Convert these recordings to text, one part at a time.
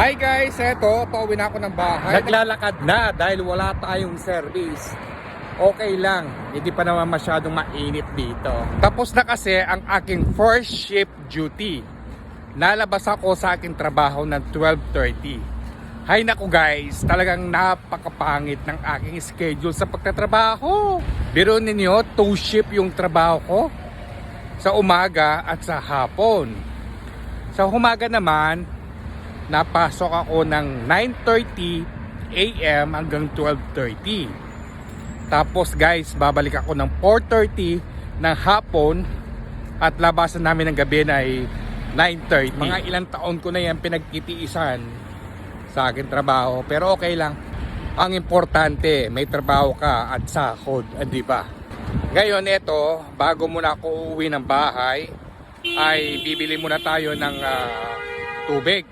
Hi guys, eto, pauwi na ako ng bahay. Naglalakad na dahil wala tayong service. Okay lang, hindi pa naman masyadong mainit dito. Tapos na kasi ang aking first shift duty. Nalabas ako sa aking trabaho ng 12.30. Hay naku guys, talagang napakapangit ng aking schedule sa pagtatrabaho. Biro ninyo, two shift yung trabaho ko. Sa umaga at sa hapon. Sa umaga naman, napasok ako ng 9.30 a.m. hanggang 12.30. Tapos guys, babalik ako ng 4.30 ng hapon at labasan namin ng gabi na ay 9.30. Mga ilang taon ko na yan pinagkitiisan sa akin trabaho. Pero okay lang. Ang importante, may trabaho ka at sahod, ah, di ba? Ngayon, ito, bago muna ako uuwi ng bahay, ay bibili muna tayo ng ah, tubig.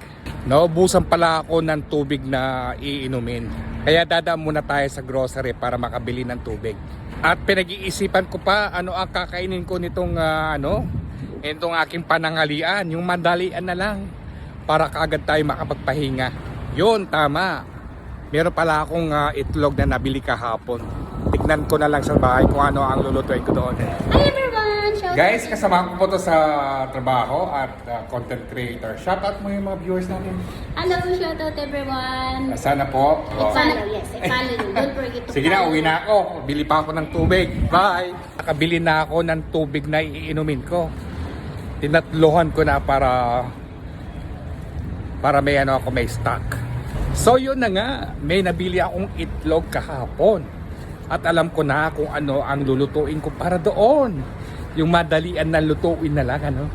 Naubusan pala ako ng tubig na iinumin. Kaya dadaan muna tayo sa grocery para makabili ng tubig. At pinag-iisipan ko pa ano ang kakainin ko nitong ah, ano, itong aking panangalian, yung madalian na lang para kaagad tayo makapagpahinga. Yun, tama. Meron pala akong ah, itlog na nabili kahapon. Tignan ko na lang sa bahay kung ano ang lulutuin ko doon. Shout Guys, kasama ko po to sa trabaho at uh, content creator. Shout out mo yung mga viewers natin. Hello! Shout out everyone! Sana po. oh, I-follow, yes. I-follow you. Don't forget to Sige na, follow. uwi na ako. Bili pa ako ng tubig. Bye! Nakabili na ako ng tubig na iinumin ko. Tinatluhan ko na para para may ano ako may stock. So yun na nga, may nabili akong itlog kahapon. At alam ko na kung ano ang lulutuin ko para doon. Yung madalian na lutuin na lang ano.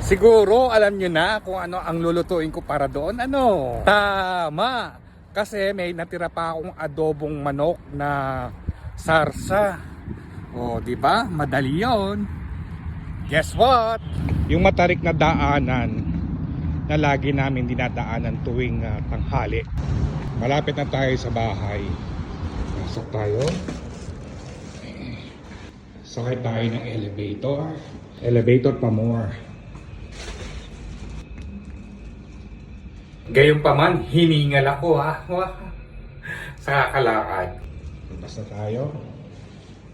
Siguro alam nyo na kung ano ang lulutuin ko para doon. Ano? Tama! Kasi may natira pa akong adobong manok na sarsa. O, di ba? Madali 'yon. Guess what? Yung matarik na daanan na lagi namin dinadaanan tuwing ah, tanghali. Malapit na tayo sa bahay. Pasok tayo. Sakay tayo ng elevator. Elevator pa more. Gayon pa man, hiningal ako ha. Sa kakalakad. Basta tayo.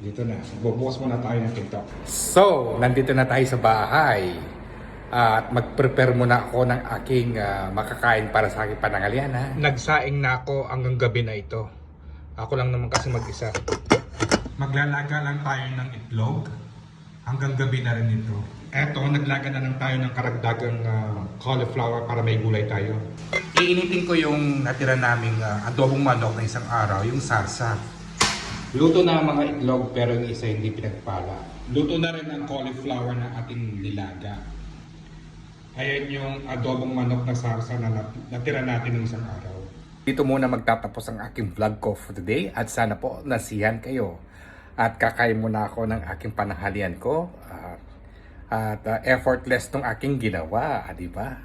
Dito na. Bubukas muna tayo ng pinto. So, nandito na tayo sa bahay. At mag-prepare muna ako ng aking ah, makakain para sa aking panangalian ha. Nagsaing na ako hanggang gabi na ito. Ako lang naman kasi mag-isa. Maglalaga lang tayo ng itlog. Hanggang gabi na rin ito. Eto, naglaga na lang tayo ng karagdagang ah, cauliflower para may gulay tayo. Iinitin ko yung natira naming ah, adobong manok na isang araw, yung sarsa. Luto na ang mga itlog pero yung isa hindi pinagpala. Luto na rin ang cauliflower na ating nilaga. Ayan yung adobong manok na sarsa na nat- natira natin ng isang araw. Dito muna magtatapos ang aking vlog ko for today at sana po nasihan kayo. At kakain muna ako ng aking panahalian ko. At, at uh, effortless tong aking ginawa, ah, di ba?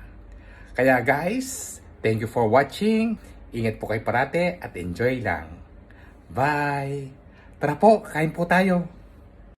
Kaya guys, thank you for watching. Ingat po kayo parate at enjoy lang. Bye! Tara po, kain po tayo.